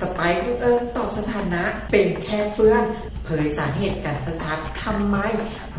สไปค์เอิญตอบสถานะเป็นแค่เพื่อน เผยสาเหตุการชัดๆทำไม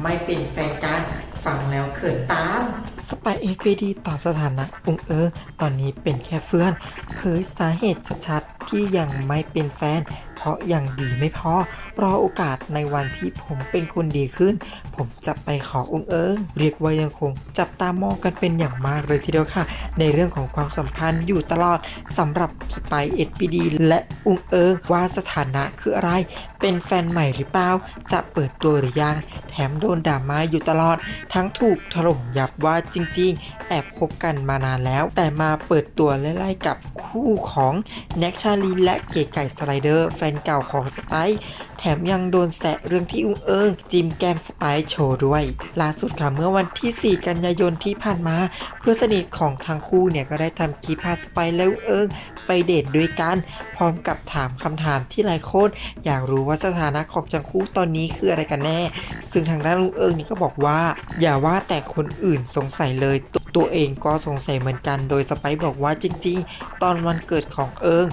ไม่เป็นแฟนกันฟังแล้วเขินตามสไปเอ็กพีดีตอบสถานะอุงเอิงตอนนี้เป็นแค่เพื่อนเผยสาเหตุชัดๆที่ยังไม่เป็นแฟน ราะยังดีไม่พอ รอโอกาสในวันที่ผมเป็นคนดีขึ้น ผมจะไปขออุงเอิงเรียกว่ายังคง จับตามองกันเป็นอย่างมากเลยทีเดียวค่ะ ในเรื่องของความสัมพันธ์อยู่ตลอดสำหรับสไปเอ็ดพีดีและอุงเอิงว่าสถานะคืออะไร เป็นแฟนใหม่หรือเปล่า จะเปิดตัวหรือยัง แถมโดนด่ามาอยู่ตลอด ทั้งถูกถล่มยับว่าจริง ๆ แอบคบกันมานานแล้ว แต่มาเปิดตัวไล่ๆกับ คู่ของแน็กชาลีและเก๋ไก่สไลเดอร์แฟนเก่าของสไปซ์แถมยังโดนแซะเรื่องที่อุ้งเอิงจิมแกมสไปซ์โชว์ด้วย ล่าสุดค่ะเมื่อวันที่ 4 กันยายนที่ผ่านมา เพื่อนสนิทของทั้งคู่เนี่ยก็ได้ทำคลิปพาสไปซ์และอุ้งเอิงไปเดทด้วยกัน พร้อมกับถามคำถามที่หลายคนอยากรู้ว่าสถานะของทั้งคู่ตอนนี้คืออะไรกันแน่ ซึ่งทางด้านลุงเอิงนี่ก็บอกว่า อย่าว่าแต่คนอื่นสงสัยเลย ตัวเองก็สงสัยเหมือนกัน โดยสไปซ์บอกว่าจริงๆ ตอนวันเกิดของเอิง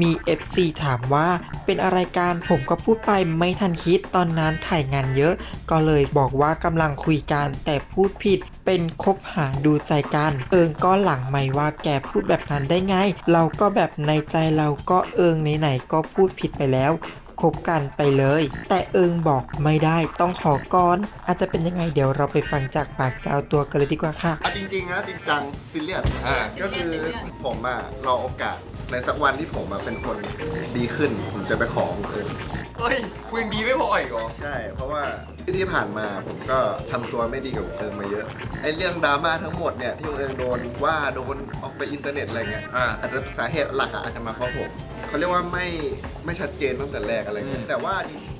มี FC ถามว่าเป็นอะไรกันผมก็พูดไปไม่ทันคิดตอนนั้นถ่ายงานเยอะ ก็เลยบอกว่ากำลังคุยกันแต่พูดผิดเป็นคบหาดูใจกัน เอิงก็หลังไม่ว่าแกพูดแบบนั้นได้ไง เราก็แบบในใจเราก็เอิงไหนๆก็พูดผิดไปแล้ว คบกันไปเลย แต่เอิงบอกไม่ได้ต้องขอก่อน อาจจะเป็นยังไงเดี๋ยวเราไปฟังจากปากเจ้าตัวกันเลยดีกว่าค่ะเอาจริงๆนะจริงจังซีเรียสอ่า ก็คือผมอะรอโอกาสในสักวันที่ผมอะเป็นคนดีขึ้น ผมจะไปขอของเอิญเฮ้ยคุณยังดีไม่พออีกเหรอใช่ เพราะว่าที่ที่ผ่านมาผมก็ทำตัวไม่ดีกับเอิญมาเยอะไอ้เรื่องดราม่าทั้งหมดเนี่ยที่เอิญโดนว่าโดนออกไปอินเทอร์เน็ตอะไรเงี้ยอ่าอาจจะสาเหตุหลักอะอาจจะมาเพราะผม เขาเรียกว่าไม่ไม่ชัดเจนตั้งแต่แรกอะไรเงี้อืยมแต่ว่า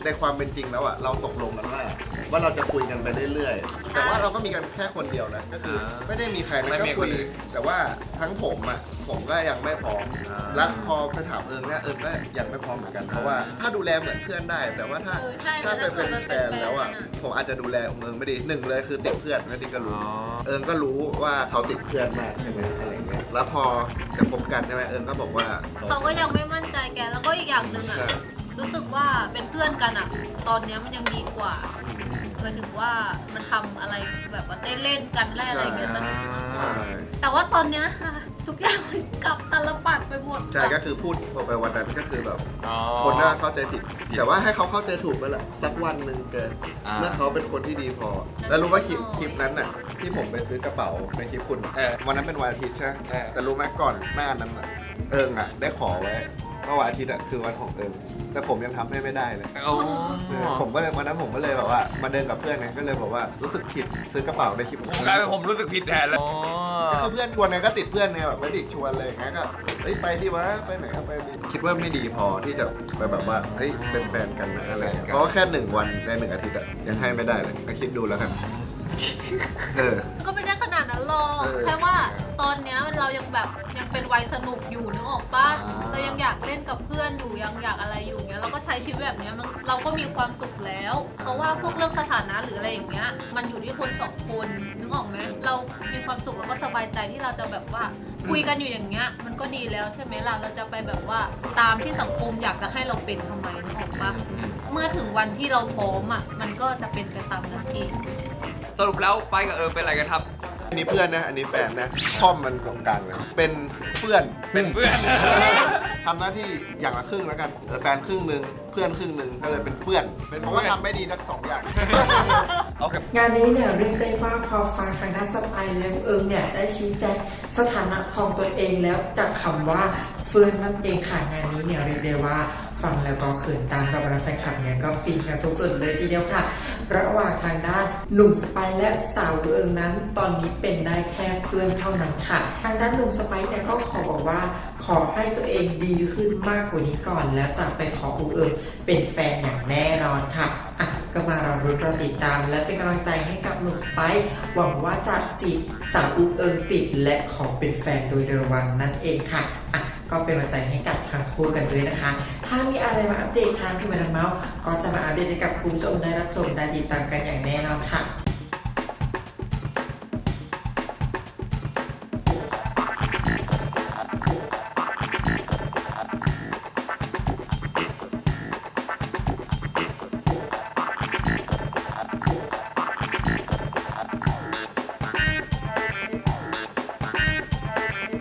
ในความเป็นจริงแล้วอะเราตกลงกันว่าว่าเราจะคุยกันไปเรื่อยๆ แต่ว่าเราก็มีกันแค่คนเดียวนะก็คือไม่ได้มีใครนะไม่ก็มีคุคยนอื่นแต่ว่าทั้งผมอะผมก็ยังไม่พร้อมอ่า และพอไปถามเอิญเนี่ยเอิญก็ยังไม่พร้อมเหมือนกันเพราะว่าถ้าดูแลเหมือนเพื่อนได้ แต่ว่าถ้าเออใช่ถ้าแต่ไปถ้าเป็นเกิดมันแฟเป็นนแฟนแล้วอะกันอะ ผมอาจจะดูแลเอิญไม่ดีหนึ่งเลยคือติดเพื่อนไม่ดีก็อ๋รู้อเอิญก็รู้ว่าเขาติดเพื่อนมากใช่ไหมอะไรเงี้ย แล้วพอจะคบกันใช่ไหมเอิญก็บอกว่า เขาก็ยังไม่มั่นใจแกแล้วก็อีกอย่างหนึ่งอะใช่รู้สึกว่าเป็นเพื่อนกันอะ ตอนเนี้ยมันยังดีกว่าหมายถึงว่ามันทำอะไรแบบว่าได้เล่นกันได้อะไรอย่างเงี้ยสนุกมากกใช่ว่า แต่ว่าตอนเนี้ยค่ะทุกอย่างมันกลับตลปัดไปหมดใช่ก็คือพูดออกไปวันนั้นก็คือแบบ อ๋อ คนน่าเข้าใจผิด แต่ว่าให้เขาเข้าใจถูกไปแหละสักวันหนึ่งเกินอ่า เมื่อเขาเป็นคนที่ดีพอ แล้วรู้ว่าคลิปคลิปนั้นน่ะ ที่ผมไปซื้อกระเป๋าในคลิปคุณ เออวันนั้นเป็นวันอาทิตย์ใช่ไหมเออ แต่รู้ไหมก่อนหน้านั้นน่ะเอิงอะได้ขอไว้ว่าวันอาทิตย์อะคือวันของเอิงแต่ผมยังทำให้ไม่ได้เลยโอ้เออผมก็เลยวันนั้นผมก็เลยแบบว่ามาเดินกับเพื่อนไงก็เลยบอกว่ารู้สึกผิดซื้อกระเป๋าในคลิปผมกลายเป็นผมรู้สึกผิดแทนแล้วก็คือเพื่อนชวนไงก็ติดเพื่อนไงแบบไม่ติดชวนเลยอย่างเงี้ยก็เฮ้ยไปดิวะไปไหนก็ไปดิคิดว่าไม่ดีพอที่จะไปแบบว่าเฮ้ยเป็นแฟนกันนะอะไรเงี้ยเพราะว่าแค่หนึ่งวันในหนึ่งอาทิตย์อะยังให้ไม่ได้เลยก็คิดดูแล้วกัน เออ ก็ไม่ได้ขนาดนั้นหรอกเออ แค่ว่าตอนเนี้ยเรายังแบบยังเป็นวัยสนุกอยู่นึกออกปะอ่า เรายังอยากเล่นกับเพื่อนอยู่ยังอยากอะไรอยู่เงี้ยเราก็ใช้ชีวิตแบบเนี้ยมันเราก็มีความสุขแล้วเพราะว่าพวกเรื่องสถานะหรืออะไรอย่างเงี้ย มันอยู่ที่คนสองคนนึกออกไหมเรามีความสุขแล้วก็สบายใจที่เราจะแบบว่าคุยกันอยู่อย่างเงี้ย มันก็ดีแล้วใช่ไหมล่ะเราจะไปแบบว่าตามที่สังคมอยากจะให้เราเป็นทำไมนึกออกปะ เมื่อถึงวันที่เราพร้อมอะ มันก็จะเป็นไปตามนั้นเอง สรุปแล้วไปกับเอิร์เป็นอะไรกันครับ อันนี้เพื่อนนะ อันนี้แฟนนะคอมมันตรงกลางเลยเป็นเพื่อนเป็นเพื่อน ทำหน้าที่อย่างละครึ่งแล้วกันเออแฟนครึ่งหนึ่งเพื่อนครึ่งหนึ่งก็เลยเป็นเพื่อน เป็นเพเพื่อนราะว่าทำไม่ดีทั้งสองอย่าง โอเค งานนี้เนี่ยเรียกได้ว่าพอฟังทางด้านสไปร์และเอิงเนี่ยได้ชี้แจงสถานะของตัวเองแล้วจากคำว่าเฟิร์นนั่นเองค่ะงานนี้เนี่ยเรียกได้ว่า ฟังแล้วก็เขินตามกับรรดาแฟนคลับเนี่ยก็ฟินกันสุดๆเลยทีเดียวค่ะ ระหว่างทางด้านหนุ่มสไปและสาวเอิงนั้น ตอนนี้เป็นได้แค่เพื่อนเท่านั้นค่ะ ทางด้านหนุ่มสไปเนี่ยก็ขอบอกว่าขอให้ตัวเองดีขึ้นมากกว่านี้ก่อน แล้วจะไปขออุเอิงเป็นแฟนอย่างแน่นอนค่ะอะก็มารารุ้นราติดตาม และเป็นกำลังใจให้กับหนุ่มสไปหวังว่าจะจีบสาวอุเอิงติดและขอเป็นแฟนโดยเร็ววันนั่นเองค่ะอะ ก็เป็นกำลังใจให้กับทางคู่กันด้วยนะคะ ถ้ามีอะไรมาอัปเดตทางที่มาดังเมาส์ก็จะมาอัปเดตให้กับคุณผู้ชมได้รับชมได้ติดตามกันอย่างแน่นอนค่ะ